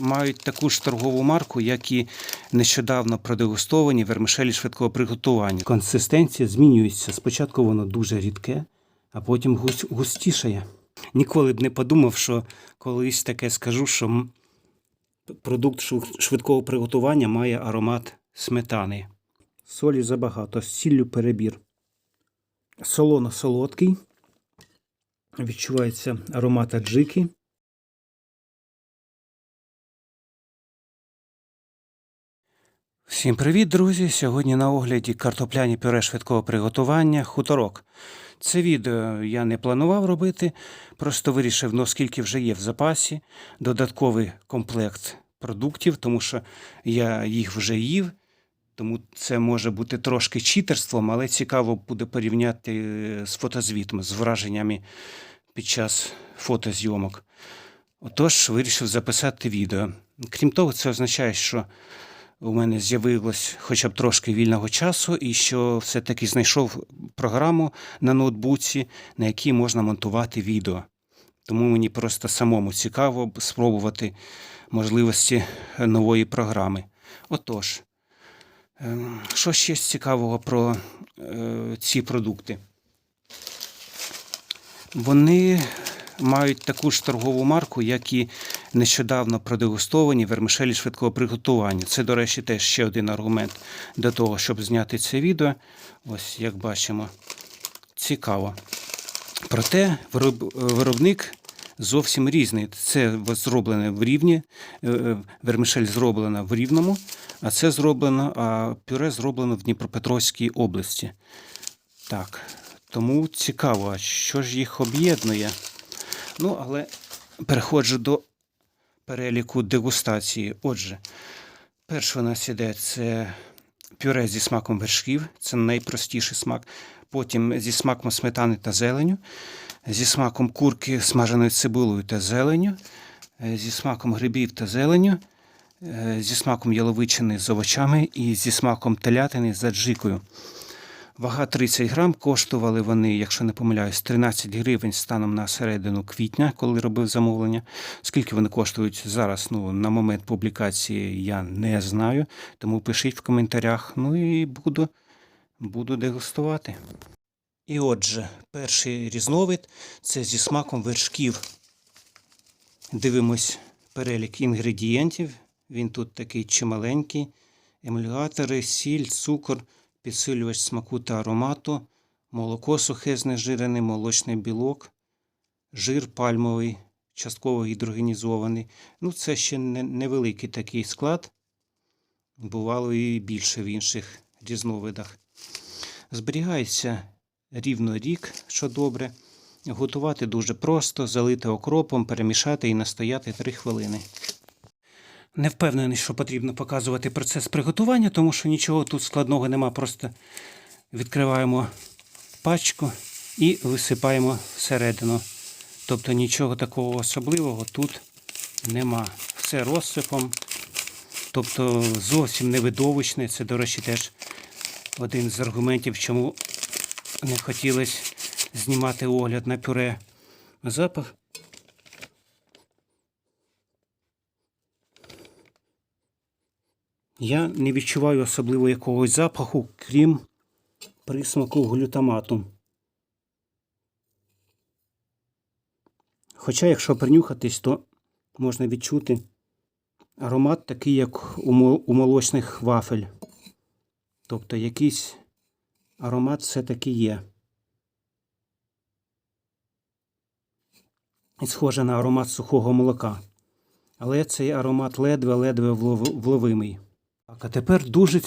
мають таку ж торгову марку, як і нещодавно продегустовані вермишелі швидкого приготування. Консистенція змінюється. Спочатку воно дуже рідке, а потім густішає. Ніколи б не подумав, що колись таке скажу, що продукт швидкого приготування має аромат сметани. Солі забагато, з сіллю перебір. Солоно-солодкий. Відчувається аромат аджики. Всім привіт, друзі! Сьогодні на огляді картопляні пюре швидкого приготування хуторок. Це відео я не планував робити, просто вирішив, ну, оскільки вже є в запасі додатковий комплект продуктів, тому що я їх вже їв. Тому це може бути трошки читерством, але цікаво буде порівняти е, з фотозвітом, з враженнями під час фотозйомок. Отож, вирішив записати відео. Крім того, це означає, що у мене з'явилось хоча б трошки вільного часу, і що все-таки знайшов програму на ноутбуці, на якій можна монтувати відео. Тому мені просто самому цікаво спробувати можливості нової програми. Отож, ем, що ще цікавого про е, ці продукти? Вони мають таку ж торгову марку, як і нещодавно продегустовані вермишелі швидкого приготування. Це, до речі, теж ще один аргумент до того, щоб зняти це відео. Ось як бачимо, цікаво. Проте вироб- виробник зовсім різний. Це зроблене в рівні, е, е, вермишель зроблена в рівному, а це зроблено, а пюре зроблено в Дніпропетровській області. Так, тому цікаво, що ж їх об'єднує. Ну, але переходжу до переліку дегустації. Отже, перше у нас іде це пюре зі смаком вершків, це найпростіший смак. Потім зі смаком сметани та зеленю, зі смаком курки смаженою цибулею та зеленю, е, зі смаком грибів та зеленю, е, зі смаком яловичини з овочами і зі смаком телятини з аджикою. Вага 30 грам, коштували вони, якщо не помиляюсь, 13 гривень станом на середину квітня, коли робив замовлення. Скільки вони коштують зараз? Ну, на момент публікації я не знаю, тому пишіть в коментарях. Ну і буду, буду дегустувати. І отже, перший різновид це зі смаком вершків. Дивимось перелік інгредієнтів. Він тут такий чималенький. Емульгатори, сіль, цукор, підсилювач смаку та аромату, молоко сухе знежирене, молочний білок, жир пальмовий, частково гідрогенізований. Ну, це ще невеликий такий склад. Бувало і більше в інших різновидах. Зберігається рівно рік, що добре. Готувати дуже просто, залити окропом, перемішати і настояти 3 хвилини. Не впевнений, що потрібно показувати процес приготування, тому що нічого тут складного нема. Просто відкриваємо пачку і висипаємо всередину. Тобто нічого такого особливого тут нема. Все розсипом. Тобто зовсім не видовищне. Це, до речі, теж один з аргументів, чому не хотілося знімати огляд на пюре. Запах Я не відчуваю особливо якогось запаху, крім присмаку глютамату. Хоча, якщо принюхатись, то можна відчути аромат такий, як у молочних вафель. Тобто якийсь аромат все-таки є. І схоже на аромат сухого молока. Але цей аромат ледве-ледве влов- вловимий. Так, а тепер дуже,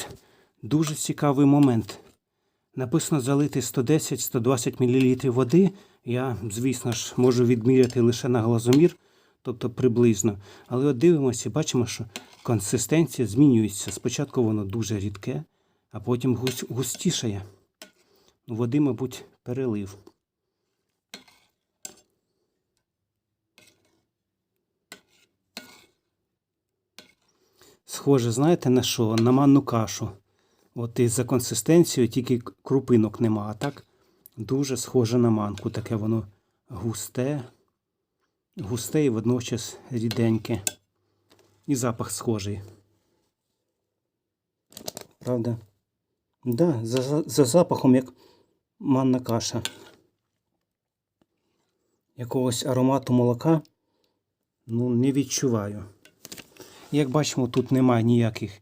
дуже цікавий момент. Написано залити 110-120 мл води. Я, звісно ж, можу відміряти лише на глазомір, тобто приблизно. Але от дивимося і бачимо, що консистенція змінюється. Спочатку воно дуже рідке, а потім густішає. Води, мабуть, перелив. Схоже, знаєте на що? На манну кашу. От і за консистенцією тільки крупинок нема, а так дуже схоже на манку. Таке воно густе, густе і водночас ріденьке. І запах схожий. Правда? Да, за, за, за запахом як манна каша. Якогось аромату молока ну, не відчуваю. Як бачимо, тут немає ніяких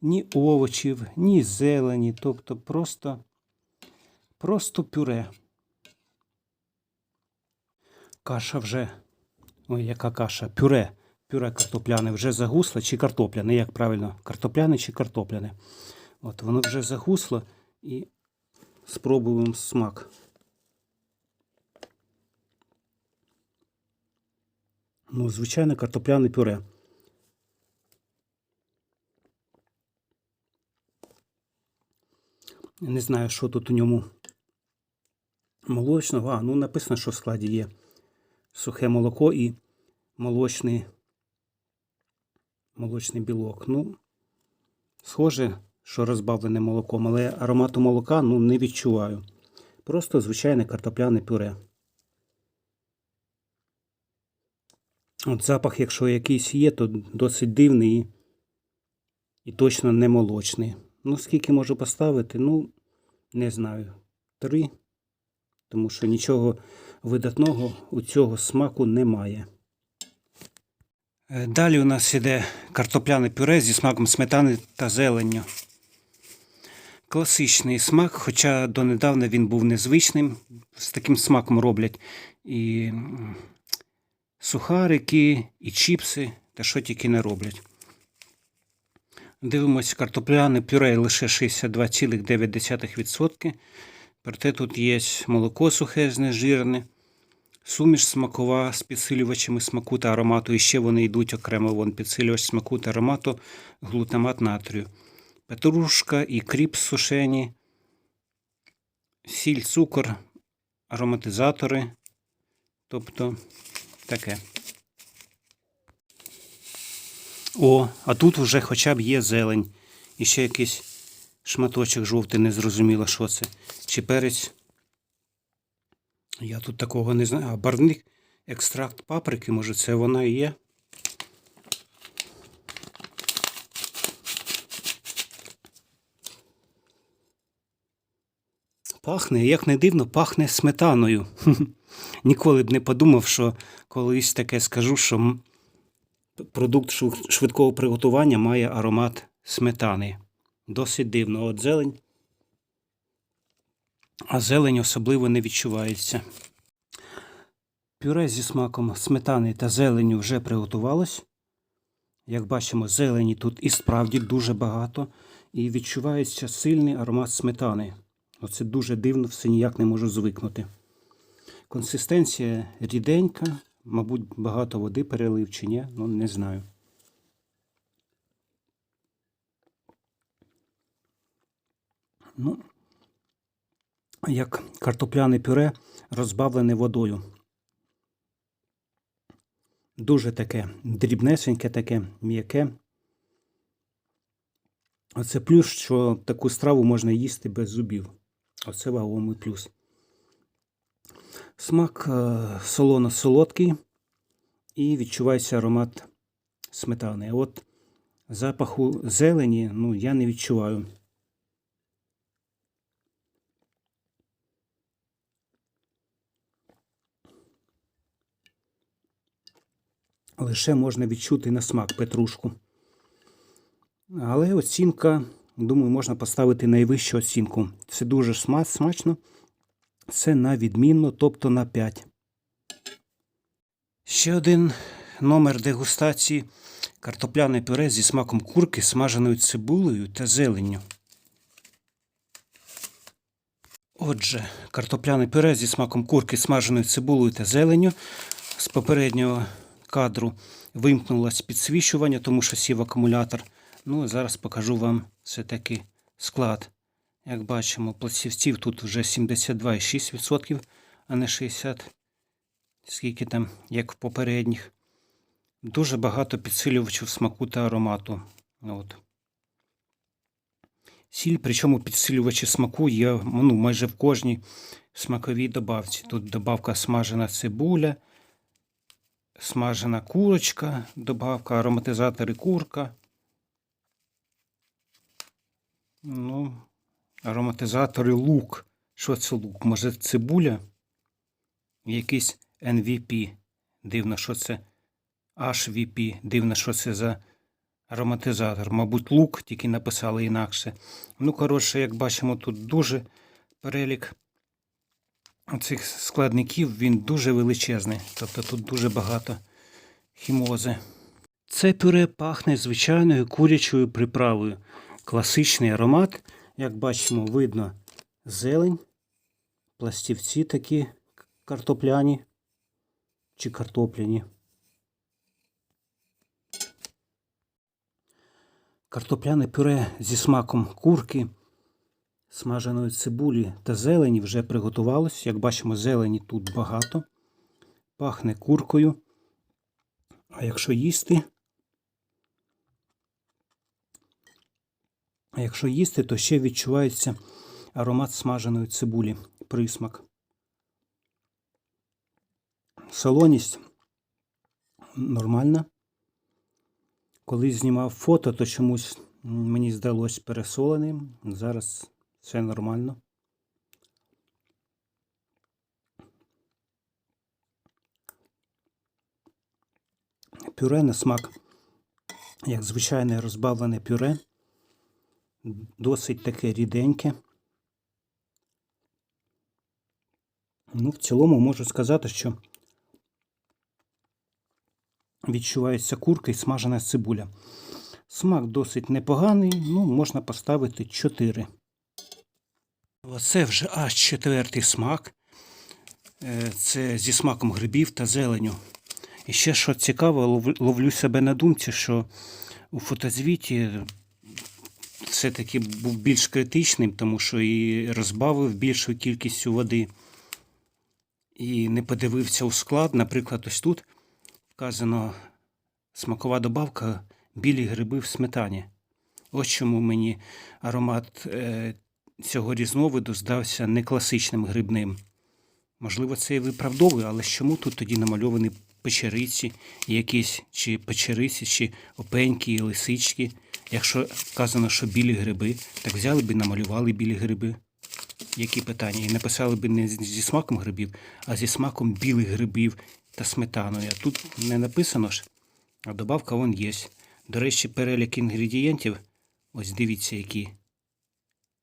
ні овочів, ні зелені, тобто просто, просто пюре. Каша вже. Ой, яка каша? Пюре. Пюре картопляне вже загусло чи картопляне, як правильно? Картопляне чи картопляне. От воно вже загусло і спробуємо смак. Ну, звичайно, картопляне пюре. Не знаю, що тут у ньому молочного. А, ну написано, що в складі є сухе молоко і молочний, молочний білок. Ну, схоже, що розбавлене молоком, але аромату молока ну, не відчуваю. Просто звичайне картопляне пюре. От запах, якщо якийсь є, то досить дивний і, точно не молочний. Ну, скільки можу поставити? Ну, не знаю. Три. Тому що нічого видатного у цього смаку немає. Е, Далі у нас іде картопляне пюре зі смаком сметани та зеленню. Класичний смак, хоча донедавна він був незвичним. З таким смаком роблять і сухарики, і чіпси, та що тільки не роблять. Дивимось, картопляне пюре лише 62,9%. Проте тут є молоко сухе, знежирне, суміш смакова з підсилювачами смаку та аромату. І ще вони йдуть окремо вон підсилювач смаку та аромату, глутамат натрію. Петрушка і кріп сушені, сіль, цукор, ароматизатори. Тобто таке. О, а тут вже хоча б є зелень. І ще якийсь шматочок жовтий, незрозуміло, що це. Чи перець. Я тут такого не знаю. А барвник, екстракт паприки, може, це вона і є. Пахне, як не дивно, пахне сметаною. Ніколи б не подумав, що колись таке скажу, що продукт швидкого приготування має аромат сметани. Досить дивно. От зелень. А зелень особливо не відчувається. Пюре зі смаком сметани та зеленю вже приготувалось. Як бачимо, зелені тут і справді дуже багато, і відчувається сильний аромат сметани. Оце дуже дивно, все ніяк не можу звикнути. Консистенція ріденька, мабуть, багато води перелив чи ні, ну не знаю. Ну, як картопляне пюре розбавлене водою. Дуже таке дрібнесеньке, таке м'яке. Оце плюс, що таку страву можна їсти без зубів. Оце вагомий плюс. Смак е, солоно-солодкий і відчувається аромат сметани. От запаху зелені ну, я не відчуваю. Лише можна відчути на смак петрушку. Але оцінка, думаю, можна поставити найвищу оцінку. Це дуже смачно. Це на відмінно, тобто на 5. Ще один номер дегустації картопляне пюре зі смаком курки, смаженою цибулею та зеленню. Отже, картопляне пюре зі смаком курки, смаженою цибулею та зеленню. З попереднього кадру вимкнулось підсвічування, тому що сів акумулятор. Ну, зараз покажу вам все-таки склад. Як бачимо, пластівців тут вже 72,6%, а не 60%. Скільки там, як в попередніх. Дуже багато підсилювачів смаку та аромату. От. Сіль, причому підсилювачі смаку є ну, майже в кожній смаковій добавці. Тут добавка смажена цибуля, смажена курочка, добавка, ароматизатори курка. Ну, ароматизатори лук. Що це лук? Може цибуля? Якийсь NVP. Дивно, що це HVP. Дивно, що це за ароматизатор. Мабуть, лук, тільки написали інакше. Ну, коротше, як бачимо, тут дуже перелік цих складників, він дуже величезний. Тобто тут дуже багато хімози. Це пюре пахне звичайною курячою приправою. Класичний аромат. Як бачимо, видно зелень, пластівці такі картопляні чи картопляні. Картопляне пюре зі смаком курки, смаженої цибулі та зелені вже приготувалось. Як бачимо, зелені тут багато. Пахне куркою. А якщо їсти, а якщо їсти, то ще відчувається аромат смаженої цибулі, присмак. Солоність нормальна. Коли знімав фото, то чомусь мені здалось пересоленим. Зараз все нормально. Пюре на смак, як звичайне розбавлене пюре, досить таке ріденьке. Ну, в цілому можу сказати, що відчувається курка і смажена цибуля. Смак досить непоганий, ну, можна поставити 4. Оце вже аж четвертий смак. Е, Це зі смаком грибів та зеленю. І ще що цікаво, ловлю себе на думці, що у фотозвіті все-таки був більш критичним, тому що і розбавив більшою кількістю води. І не подивився у склад. Наприклад, ось тут вказано смакова добавка білі гриби в сметані. Ось чому мені аромат е, цього різновиду здався не класичним грибним. Можливо, це і виправдовує, але чому тут тоді намальовані печериці, якісь чи печериці, чи опеньки і лисички? Якщо вказано, що білі гриби, так взяли б і намалювали білі гриби. Які питання? І написали б не зі смаком грибів, а зі смаком білих грибів та сметаною. Тут не написано ж, а добавка вон є. До речі, перелік інгредієнтів, ось дивіться, які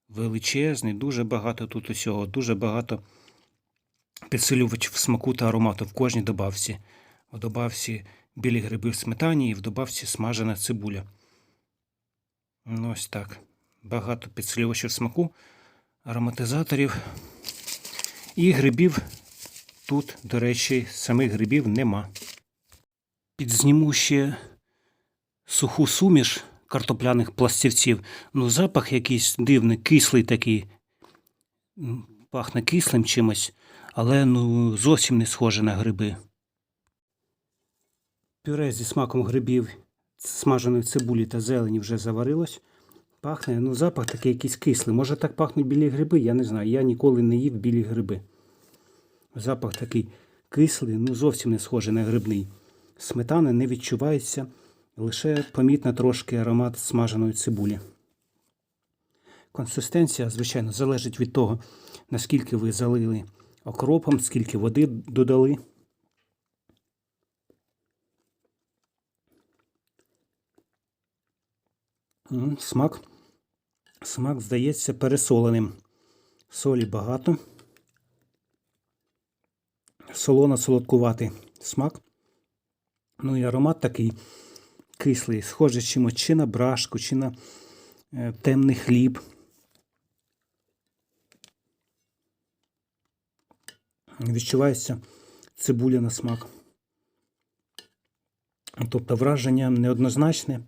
величезний, дуже багато тут усього, дуже багато підсилювачів смаку та аромату в кожній добавці. В добавці білі гриби в сметані і в добавці смажена цибуля. Ну, ось так. Багато підсилювачів смаку, ароматизаторів. І грибів тут, до речі, самих грибів нема. Підзніму ще суху суміш картопляних пластівців. Ну, запах якийсь дивний, кислий такий. Пахне кислим чимось, але ну, зовсім не схоже на гриби. Пюре зі смаком грибів, смаженої цибулі та зелені вже заварилось. Пахне, ну, запах такий якийсь кислий. Може так пахнуть білі гриби, я не знаю. Я ніколи не їв білі гриби. Запах такий кислий, ну зовсім не схожий на грибний. Сметана не відчувається, лише помітно трошки аромат смаженої цибулі. Консистенція, звичайно, залежить від того, наскільки ви залили окропом, скільки води додали. Смак, смак здається пересоленим. Солі багато. Солоно-солодкуватий смак. Ну і аромат такий кислий, схожий чимось чи на брашку, чи на е, темний хліб. Відчувається цибуля на смак. Тобто враження неоднозначне.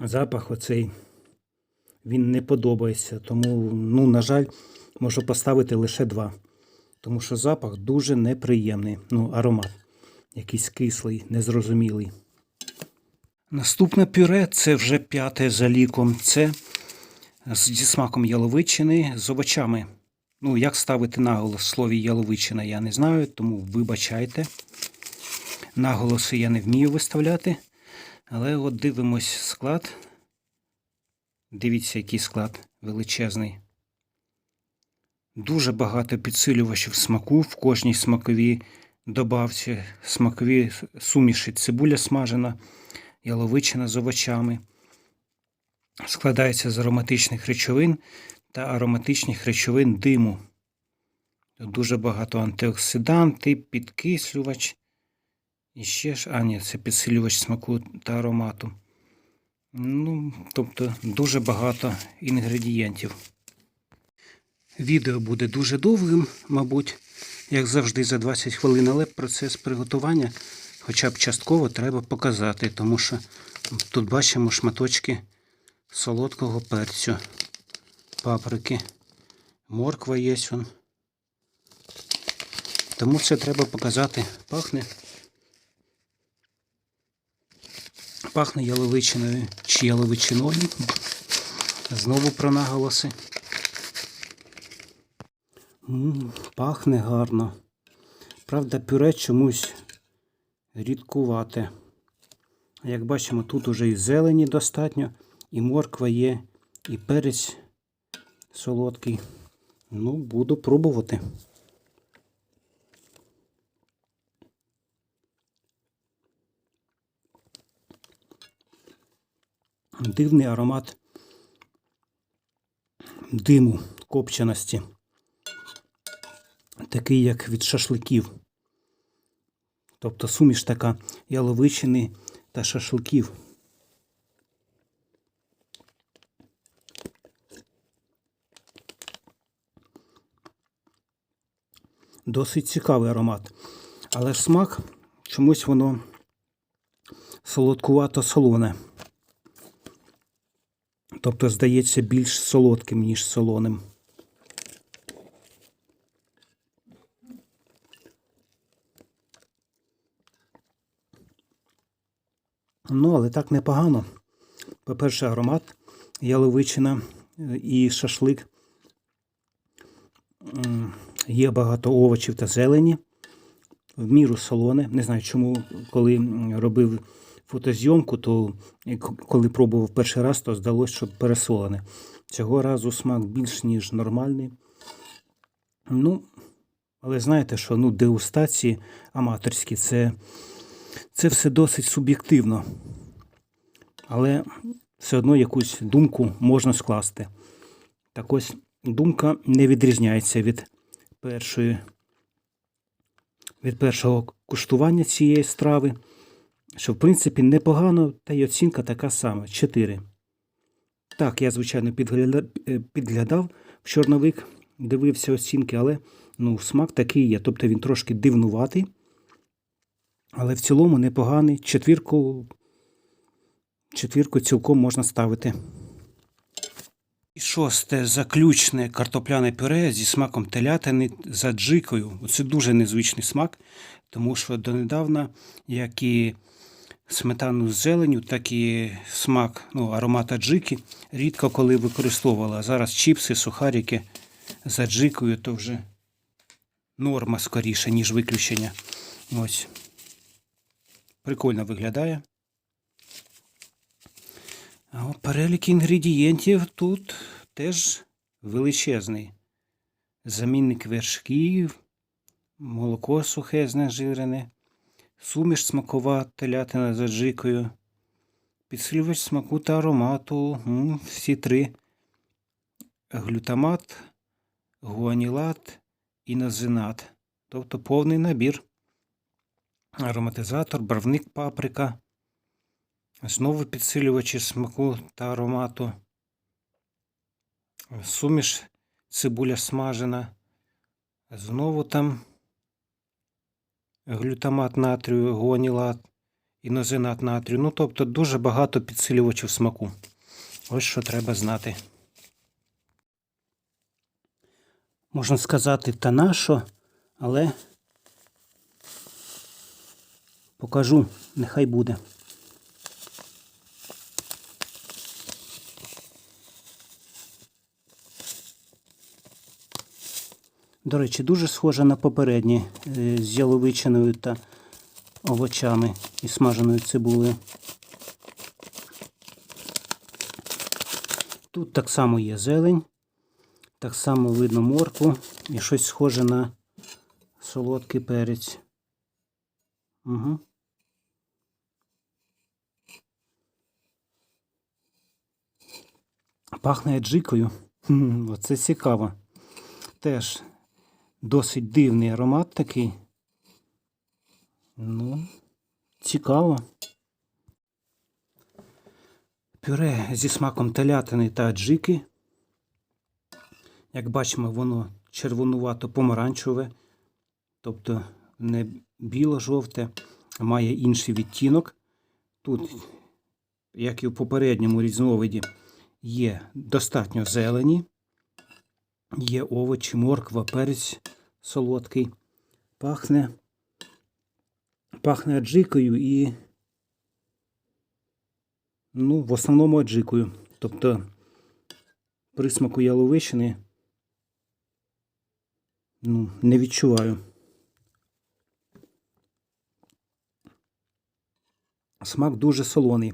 Запах оцей він не подобається. Тому, ну, на жаль, можу поставити лише два. Тому що запах дуже неприємний. Ну, аромат. Якийсь кислий, незрозумілий. Наступне пюре це вже п'яте за ліком. Це зі смаком яловичини з овочами. Ну, як ставити наголос в слові яловичина, я не знаю, тому вибачайте. Наголоси я не вмію виставляти. Але от дивимось склад. Дивіться, який склад величезний. Дуже багато підсилювачів смаку в кожній смаковій добавці, смакові суміші, цибуля смажена, яловичина з овочами. Складається з ароматичних речовин та ароматичних речовин диму. Дуже багато антиоксиданти, підкислювач. І ще ж, а ні, це підсилювач смаку та аромату. Ну, тобто дуже багато інгредієнтів. Відео буде дуже довгим, мабуть, як завжди, за 20 хвилин, але процес приготування хоча б частково треба показати, тому що тут бачимо шматочки солодкого перцю, паприки, морква є. Тому це треба показати. Пахне. Пахне яловичиною чи яловичиною. Знову про наголоси. М, Пахне гарно. Правда, пюре чомусь рідкувате. Як бачимо, тут уже і зелені достатньо, і морква є, і перець солодкий. Ну, буду пробувати. Дивний аромат диму копченості. Такий, як від шашликів. Тобто суміш така яловичини та шашликів. Досить цікавий аромат. Але ж смак чомусь воно солодкувато солоне. Тобто, здається, більш солодким, ніж солоним. Ну, але так непогано. По-перше, аромат, яловичина е, і шашлик. Є багато овочів та зелені. В міру солоне. Не знаю, чому, коли робив фотозйомку, то коли пробував перший раз, то здалося, що пересолене. Цього разу смак більш ніж нормальний. Ну, але знаєте, що ну, дегустації аматорські це, це все досить суб'єктивно. Але все одно якусь думку можна скласти. Так ось думка не відрізняється від першої, від першого куштування цієї страви, що в принципі непогано, та й оцінка така сама 4. Так, я, звичайно, е, підглядав в чорновик, дивився оцінки, але ну, смак такий є. Тобто він трошки дивнуватий, але в цілому непоганий. Четвірку, четвірку цілком можна ставити. І шосте заключне картопляне пюре зі смаком телятини з аджикою. Це дуже незвичний смак, тому що донедавна, як і сметану з зеленю, так і смак, ну, аромат аджики рідко коли використовувала. Зараз чіпси, сухарики з аджикою то вже норма скоріше, ніж виключення. Ось. Прикольно виглядає. А перелік інгредієнтів тут теж величезний. Замінник вершків, молоко сухе знежирене, суміш смакова телятина з аджикою, підсилювач смаку та аромату, всі три. Глютамат, гуанілат і назинат. Тобто повний набір. Ароматизатор, барвник паприка. Знову підсилювачі смаку та аромату. Суміш цибуля смажена. Знову там глютамат натрію, гонілат, інозинат натрію. Ну, тобто дуже багато підсилювачів смаку. Ось що треба знати. Можна сказати, та на що, але покажу, нехай буде. До речі, дуже схоже на попередні е, з яловичиною та овочами і смаженою цибулею. Тут так само є зелень, так само видно моркву і щось схоже на солодкий перець. Угу. Пахне аджикою. Хм, Оце цікаво. Теж досить дивний аромат такий. Ну, цікаво. Пюре зі смаком телятини та аджики. Як бачимо, воно червонувато-помаранчеве, тобто не біло-жовте, має інший відтінок. Тут, як і в попередньому різновиді, є достатньо зелені, є овочі, морква, перець солодкий, пахне, пахне аджикою і, ну, в основному аджикою. Тобто присмаку яловичини ну, не відчуваю. Смак дуже солоний.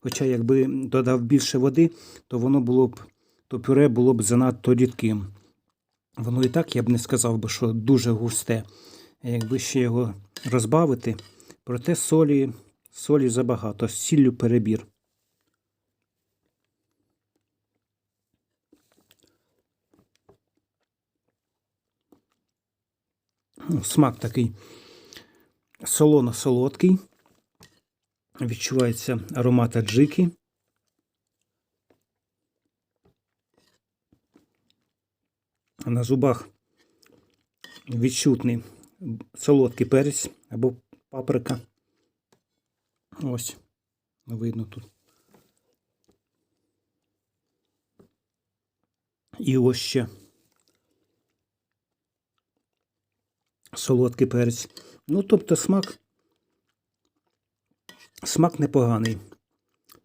Хоча, якби додав більше води, то воно було б, то пюре було б занадто рідким. Воно і так я б не сказав би, що дуже густе. Якби ще його розбавити, проте солі, солі забагато, сіллю перебір. Ну, Смак такий солоно-солодкий. Відчувається аромат аджики. На зубах відчутний солодкий перець або паприка. Ось, видно тут. І ось ще солодкий перець. Ну, тобто смак Смак непоганий.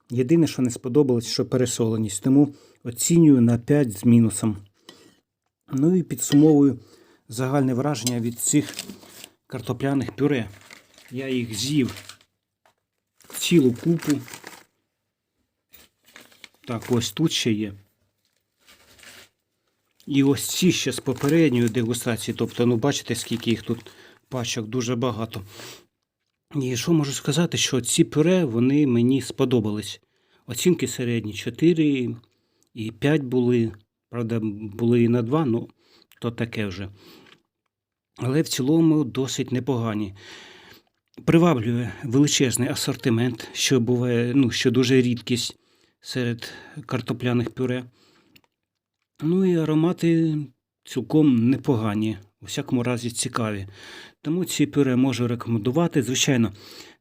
Єдине, що не сподобалось, що пересоленість. Тому оцінюю на 5 з мінусом. Ну і підсумовую загальне враження від цих картопляних пюре. Я їх з'їв цілу купу. Так, ось тут ще є. І ось ці ще з попередньої дегустації. Тобто, ну бачите, скільки їх тут пачок, дуже багато. І що можу сказати, що ці пюре вони мені сподобались. Оцінки середні 4 і 5 були. Правда, були і на 2, ну то таке вже. Але в цілому досить непогані. Приваблює величезний асортимент, що буває, ну, що дуже рідкість серед картопляних пюре. Ну і аромати цілком непогані, у всякому разі цікаві. Тому ці пюре можу рекомендувати. Звичайно,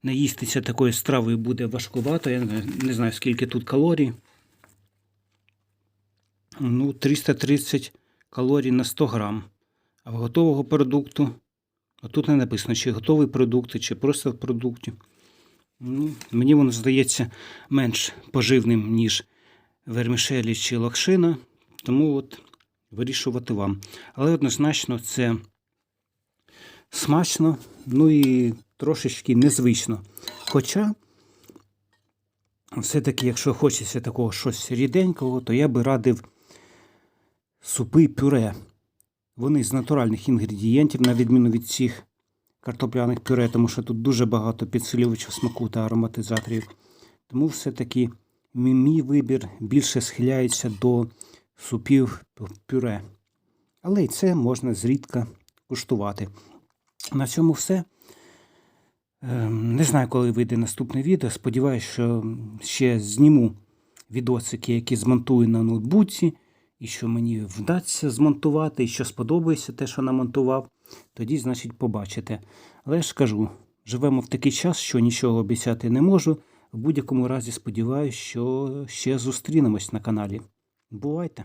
наїстися такою стравою буде важкувато. Я не- знаю, скільки тут калорій. Ну, 330 калорій на 100 грам. А в готового продукту, а тут не написано, чи готовий продукт, чи просто в продукті. Ну, мені воно здається менш поживним, ніж вермішелі чи лакшина. Тому от вирішувати вам. Але однозначно це смачно, ну і трошечки незвично. Хоча, все-таки, якщо хочеться такого щось ріденького, то я би радив супи пюре. Вони з натуральних інгредієнтів, на відміну від цих картопляних пюре, тому що тут дуже багато підсилювачів смаку та ароматизаторів. Тому все-таки мій вибір більше схиляється до супів пюре. Але й це можна зрідка куштувати. На цьому все. Ем, Не знаю, коли вийде наступне відео. Сподіваюсь, що ще зніму відосики, які змонтую на ноутбуці, і що мені вдасться змонтувати, і що сподобається те, що намонтував. Тоді, значить, побачите. Але ж кажу, живемо в такий час, що нічого обіцяти не можу. В будь-якому разі сподіваюся, що ще зустрінемось на каналі. Бувайте!